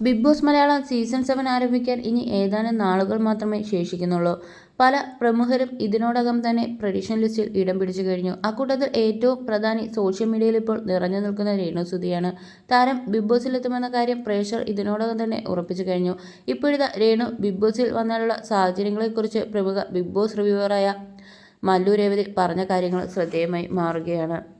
Bigg Boss Malayalam season seven ആരംഭിക്കാൻ ഇനി ഏതാനും നാളുകൾ മാത്രമേ ശേഷിക്കുന്നുള്ളൂ. പല പ്രമുഖരും ഇതിനോടകം തന്നെ പ്രഡിഷൻ ലിസ്റ്റിൽ ഇടം പിടിച്ചു കഴിഞ്ഞു. അക്കൂട്ടത്തിൽ ഏറ്റവും പ്രധാനി സോഷ്യൽ മീഡിയയിൽ ഇപ്പോൾ നിറഞ്ഞു നിൽക്കുന്ന രേണു താരം ബിഗ് ബോസിലെത്തുമെന്ന കാര്യം പ്രേക്ഷകർ ഇതിനോടകം തന്നെ ഉറപ്പിച്ചു കഴിഞ്ഞു. ഇപ്പോഴത്തെ രേണു ബിഗ് ബോസിൽ വന്നാലുള്ള സാഹചര്യങ്ങളെക്കുറിച്ച് പ്രമുഖ ബിഗ് ബോസ് റിവ്യൂവറായ മല്ലു രേവതി പറഞ്ഞ കാര്യങ്ങൾ ശ്രദ്ധേയമായി മാറുകയാണ്.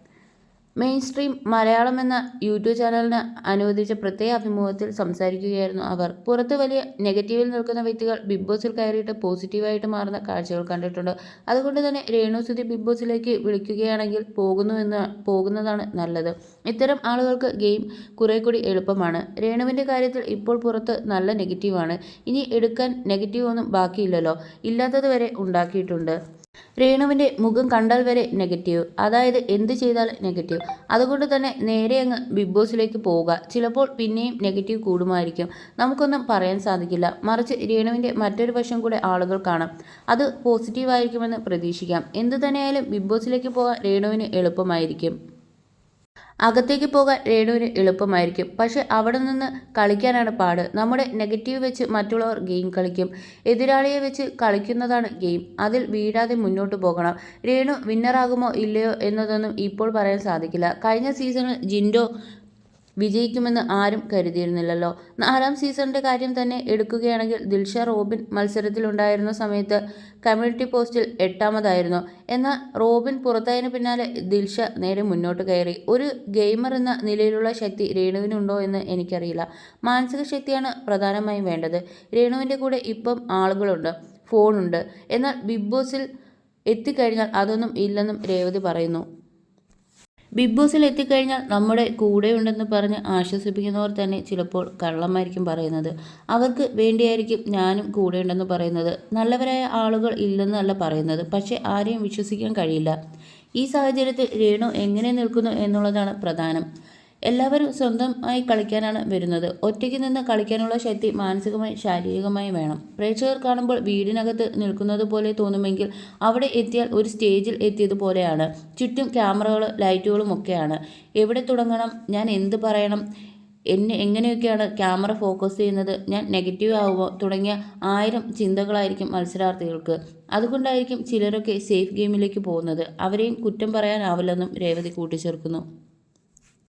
മെയിൻ സ്ട്രീം മലയാളം എന്ന യൂട്യൂബ് ചാനലിന് അനുവദിച്ച പ്രത്യേക അഭിമുഖത്തിൽ സംസാരിക്കുകയായിരുന്നു അവർ. പുറത്ത് വലിയ നെഗറ്റീവിൽ നിൽക്കുന്ന വ്യക്തികൾ ബിഗ് ബോസിൽ കയറിയിട്ട് പോസിറ്റീവായിട്ട് മാറുന്ന കാഴ്ചകൾ കണ്ടിട്ടുണ്ട്. അതുകൊണ്ട് തന്നെ രേണു സുധി ബിഗ് ബോസിലേക്ക് വിളിക്കുകയാണെങ്കിൽ പോകുന്നു എന്ന് പോകുന്നതാണ് നല്ലത്. ഇത്തരം ആളുകൾക്ക് ഗെയിം കുറെ കൂടി എളുപ്പമാണ്. രേണുവിന്റെ കാര്യത്തിൽ ഇപ്പോൾ പുറത്ത് നല്ല നെഗറ്റീവാണ് ഇനി എടുക്കാൻ നെഗറ്റീവ് ഒന്നും ബാക്കിയില്ലല്ലോ. ഇല്ലാത്തത് വരെ ഉണ്ടാക്കിയിട്ടുണ്ട്. രേണുവിന്റെ മുഖം കണ്ടാൽ വരെ നെഗറ്റീവ് അതായത് എന്ത് ചെയ്താൽ നെഗറ്റീവ് അതുകൊണ്ട് തന്നെ നേരെ അങ്ങ് ബിഗ് ബോസിലേക്ക് പോവുക. ചിലപ്പോൾ പിന്നെയും നെഗറ്റീവ് കൂടുമായിരിക്കും. നമുക്കൊന്നും പറയാൻ സാധിക്കില്ല. മറിച്ച് രേണുവിന്റെ മറ്റൊരു വശം കൂടെ ആളുകൾ കാണാം. അത് പോസിറ്റീവായിരിക്കുമെന്ന് പ്രതീക്ഷിക്കാം. എന്തു തന്നെയായാലും ബിഗ് ബോസിലേക്ക് പോകാൻ രേണുവിന് എളുപ്പമായിരിക്കും. അകത്തേക്ക് പോകാൻ രേണുവിന് എളുപ്പമായിരിക്കും. പക്ഷെ അവിടെ നിന്ന് കളിക്കാനാണ് പാട്. നമ്മുടെ നെഗറ്റീവ് വെച്ച് മറ്റുള്ളവർ ഗെയിം കളിക്കും. എതിരാളിയെ വെച്ച് കളിക്കുന്നതാണ് ഗെയിം. അതിൽ വീഴാതെ മുന്നോട്ട് പോകണം. രേണു വിന്നറാകുമോ ഇല്ലയോ എന്നതൊന്നും ഇപ്പോൾ പറയാൻ സാധിക്കില്ല. കഴിഞ്ഞ സീസണിൽ ജിൻഡോ വിജയിക്കുമെന്ന് ആരും കരുതിയിരുന്നില്ലല്ലോ. നാലാം സീസണിന്റെ കാര്യം തന്നെ എടുക്കുകയാണെങ്കിൽ ദിൽഷ റോബിൻ മത്സരത്തിലുണ്ടായിരുന്ന സമയത്ത് കമ്മ്യൂണിറ്റി പോസ്റ്റിൽ എട്ടാമതായിരുന്നു. എന്നാൽ റോബിൻ പുറത്തായതിന് പിന്നാലെ ദിൽഷ നേരെ മുന്നോട്ട് കയറി. ഒരു ഗെയിമർ എന്ന നിലയിലുള്ള ശക്തി രേണുവിനുണ്ടോ എന്ന് എനിക്കറിയില്ല. മാനസിക ശക്തിയാണ് പ്രധാനമായും വേണ്ടത്. രേണുവിന്റെ കൂടെ ഇപ്പം ആളുകളുണ്ട് ഫോണുണ്ട്. എന്നാൽ ബിഗ് ബോസിൽ എത്തിക്കഴിഞ്ഞാൽ അതൊന്നും ഇല്ലെന്നും രേവതി പറയുന്നു. ബിഗ് ബോസിൽ എത്തിക്കഴിഞ്ഞാൽ നമ്മുടെ കൂടെയുണ്ടെന്ന് പറഞ്ഞ് ആശ്വസിപ്പിക്കുന്നവർ തന്നെ ചിലപ്പോൾ കള്ളമായിരിക്കും പറയുന്നത്. അവർക്ക് വേണ്ടിയായിരിക്കും ഞാനും കൂടെയുണ്ടെന്ന് പറയുന്നത്. നല്ലവരായ ആളുകൾ ഇല്ലെന്നല്ല പറയുന്നത്. പക്ഷേ ആരെയും വിശ്വസിക്കാൻ കഴിയില്ല. ഈ സാഹചര്യത്തിൽ രേണു എങ്ങനെ നിൽക്കുന്നു എന്നുള്ളതാണ് പ്രധാനം. എല്ലാവരും സ്വന്തമായി കളിക്കാനാണ് വരുന്നത്. ഒറ്റയ്ക്ക് നിന്ന് കളിക്കാനുള്ള ശക്തി മാനസികമായി ശാരീരികമായി വേണം. പ്രേക്ഷകർ കാണുമ്പോൾ വീടിനകത്ത് നിൽക്കുന്നത് പോലെ തോന്നുമെങ്കിൽ അവിടെ എത്തിയാൽ ഒരു സ്റ്റേജിൽ എത്തിയതുപോലെയാണ് ചുറ്റും ക്യാമറകൾ ലൈറ്റുകളും ഒക്കെയാണ്. എവിടെ തുടങ്ങണം? ഞാൻ എന്ത് പറയണം? എന്നെ എങ്ങനെയൊക്കെയാണ് ക്യാമറ ഫോക്കസ് ചെയ്യുന്നത്? ഞാൻ നെഗറ്റീവ് ആവുമോ? തുടങ്ങിയ ആയിരം ചിന്തകളായിരിക്കും മത്സരാർത്ഥികൾക്ക്. അതുകൊണ്ടായിരിക്കും ചിലരൊക്കെ സേഫ് ഗെയിമിലേക്ക് പോകുന്നത്. അവരെയും കുറ്റം പറയാനാവില്ലെന്നും രേവതി കൂട്ടിച്ചേർക്കുന്നു.